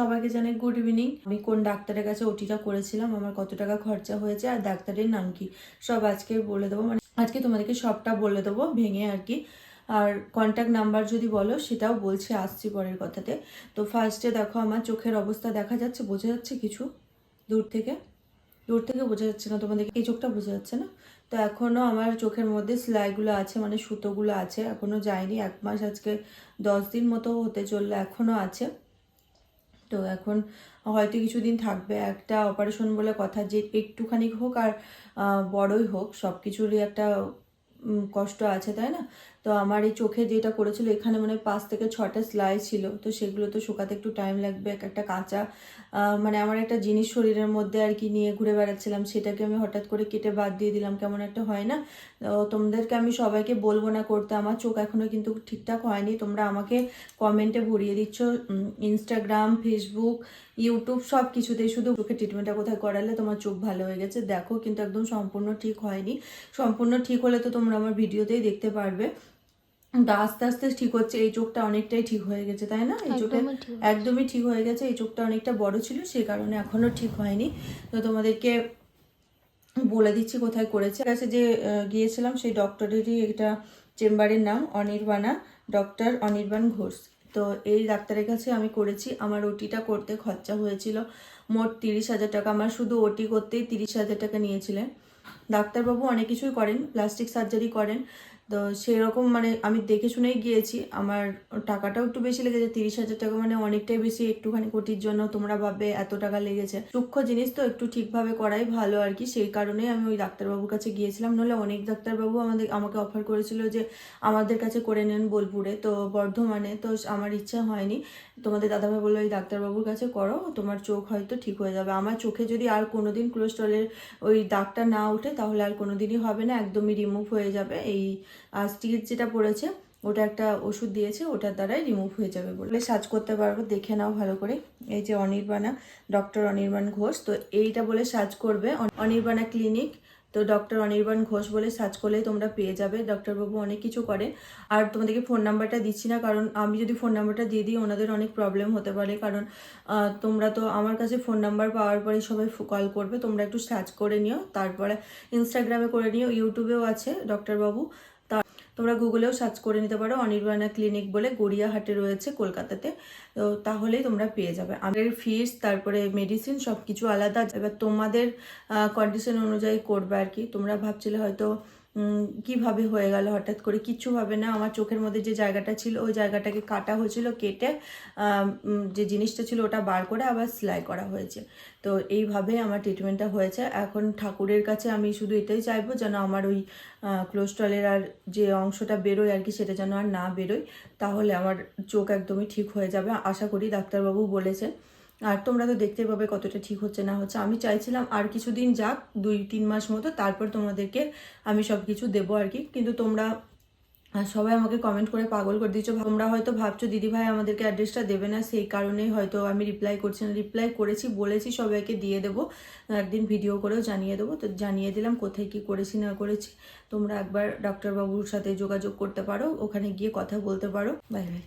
সবাইকে জানাই good evening আমি কোন ডাক্তারের কাছে ওটিটা করেছিলাম, আমার কত টাকা খরচা হয়েছে আর ডাক্তারের নাম কি? সব আজকে বলে দেবো। মানে আজকে তোমাদেরকে সবটা বলে দেবো ভেঙে আর কি। আর কন্ট্যাক্ট নাম্বার যদি বলো, সেটাও বলছি, আসছি পরের কথাতে। তো ফার্স্টে দেখো, আমার চোখের অবস্থা দেখা যাচ্ছে, বোঝা যাচ্ছে কিছু দূর থেকে। দূর থেকে বোঝা যাচ্ছে না তোমাদেরকে, এই চোখটা বোঝা যাচ্ছে না? তো এখনও আমার চোখের মধ্যে সেলাইগুলো আছে মানে সুতোগুলো আছে এখনও যায়নি। এক মাস আজকে দশ দিন মতো হতে চলল এখনও আছে। তো এখন হয়তো কিছুদিন থাকবে। একটা অপারেশন বলে কথা যে একটুখানি হোক আর বড়ই হোক সব কিছুরই একটা কষ্ট আছে, তাই না? তো আমার এই চোখে যেটা করেছিল, এখানে মানে পাঁচ থেকে ছটা সেলাই ছিল। তো সেগুলো তো শুকাতে একটু টাইম লাগবে, এক একটা কাঁচা মানে আমার একটা জিনিস শরীরের মধ্যে আর কি নিয়ে ঘুরে বেড়াচ্ছিলাম, সেটাকে আমি হঠাৎ করে কেটে বাদ দিয়ে দিলাম, কেমন একটা হয় না? তোমাদেরকে আমি সবাইকে বলব না করতে, আমার চোখ এখনও কিন্তু ঠিকঠাক হয়নি। তোমরা আমাকে কমেন্টে ভরিয়ে দিচ্ছ ইনস্টাগ্রাম ফেসবুক ইউটিউব সব কিছুতেই শুধু চোখের ট্রিটমেন্টটা কোথায় করালে তোমার চোখ ভালো হয়ে গেছে। দেখো, কিন্তু একদম সম্পূর্ণ ঠিক হয়নি। সম্পূর্ণ ঠিক হলে তো তোমরা আমার ভিডিওতেই দেখতে পারবে। তো আস্তে আস্তে ঠিক হচ্ছে এই চোখটা অনেকটাই ঠিক হয়ে গেছে তাই না? এই চোখে একদমই ঠিক। হয়ে গেছে এই চোখটা অনেকটা বড় ছিল সেই কারণে এখনও ঠিক হয়নি। তো তোমাদেরকে বলে দিচ্ছি কোথায় করেছে। কাছে যে গিয়েছিলাম সেই ডক্টরেরই এটা চেম্বারের নাম অনির্বাণা ডক্টর অনির্বাণ ঘোষ। তো এই ডাক্তারের কাছে আমি করেছি আমার ওটিটা করতে খরচা হয়েছিল মোট তিরিশ হাজার টাকা আমার শুধু ওটি করতেই তিরিশ হাজার টাকা নিয়েছিলেন। ডাক্তারবাবু অনেক কিছুই করেন প্লাস্টিক সার্জারি করেন। তো সেরকম মানে আমি দেখে শুনেই গিয়েছি, আমার টাকাটাও একটু বেশি লেগেছে, তিরিশ হাজার টাকা মানে অনেকটাই বেশি, একটুখানি কোটির জন্য তোমরা ভাববে এত টাকা লেগেছে। সূক্ষ্ম জিনিস তো একটু ঠিকভাবে করাই ভালো আর কি, সেই কারণেই আমি ওই ডাক্তারবাবুর কাছে গিয়েছিলাম। নাহলে অনেক ডাক্তারবাবু আমাদের, আমাকে অফার করেছিল যে আমাদের কাছে করে নেন বোলপুরে, তো বর্ধমানে, তো আমার ইচ্ছা হয়নি। তোমাদের দাদাভাই বলল ওই ডাক্তারবাবুর কাছে করো, তোমার চোখ হয়তো ঠিক হয়ে যাবে। আমার চোখে যদি আর কোনোদিন কোলেস্ট্রলের ওই দাগটা না ওঠে তাহলে আর কোনো দিনই হবে না, একদমই রিমুভ হয়ে যাবে। এই স্টিচ যেটা পড়েছে, ওটা একটা ওষুধ দিয়েছে ওটার দ্বারাই রিমুভ হয়ে যাবে বলে। সার্চ করতে পারব দেখে নাও ভালো করে। এই যে অনির্বাণা ডক্টর অনির্বাণ ঘোষ, তো এইটা বলে সার্চ করবে। অনির্বাণা ক্লিনিক তো ডক্টর অনির্বাণ ঘোষ বলে সার্চ করলেই তোমরা পেয়ে যাবে। ডক্টরবাবু অনেক কিছু করে। আর তোমাদেরকে ফোন নাম্বারটা দিচ্ছি না, কারণ আমি যদি ফোন নাম্বারটা দিয়ে দিই, ওনাদের অনেক প্রবলেম হতে পারে। কারণ তোমরা তো আমার কাছে ফোন নাম্বার পাওয়ার পরে সবাই কল করবে। তোমরা একটু সার্চ করে নিও। তারপরে ইনস্টাগ্রামে করে নিও ইউটিউবেও আছে ডক্টরবাবু তোমরা গুগলেও সার্চ করে নিতে পারো। অনির্বাণা ক্লিনিক বলে গড়িয়াহাটে রয়েছে কলকাতাতে। তো তাহলেই তোমরা পেয়ে যাবে। আমাদের ফিস তারপরে মেডিসিন সব কিছু আলাদা। এবার তোমাদের কন্ডিশন অনুযায়ী করবে আর কি। তোমরা ভাবছিলে হয়তো কীভাবে হয়ে গেল হঠাৎ করে? কিচ্ছু হবে না। আমার চোখের মধ্যে যে জায়গাটা ছিল, ওই জায়গাটাকে কাটা হয়েছিল, কেটে যে জিনিসটা ছিল ওটা বার করে আবার সেলাই করা হয়েছে। তো এইভাবে আমার ট্রিটমেন্টটা হয়েছে। এখন ঠাকুরের কাছে আমি শুধু এটাই চাইব যেন আমার ওই কোলেস্ট্রলের আর যে অংশটা বেরোয় আর কি, সেটা যেন আর না বেরোয়, তাহলে আমার চোখ একদমই ঠিক হয়ে যাবে। আশা করি ডাক্তারবাবু বলেছেন। আর তোমরা তো দেখতে পাবে কতটা ঠিক হচ্ছে না হচ্ছে। আমি চাইছিলাম আর কিছুদিন যাক, দুই, তিন মাস মতো, তারপর তোমাদেরকে আমি সব কিছু দেবো আর কি। কিন্তু তোমরা সবাই আমাকে কমেন্ট করে পাগল করে দিচ্ছ তোমরা হয়তো ভাবছ দিদি ভাই আমাদেরকে অ্যাড্রেসটা দেবে না, সেই কারণেই হয়তো আমি রিপ্লাই করছি না। রিপ্লাই করেছি, বলেছি সবাইকে দিয়ে দেবো। একদিন ভিডিও করেও জানিয়ে দেবো। তো জানিয়ে দিলাম কোথায় কি করেছি, না করেছি। তোমরা একবার ডাক্তারবাবুর সাথে যোগাযোগ করতে পারো, ওখানে গিয়ে কথা বলতে পারো। Bye bye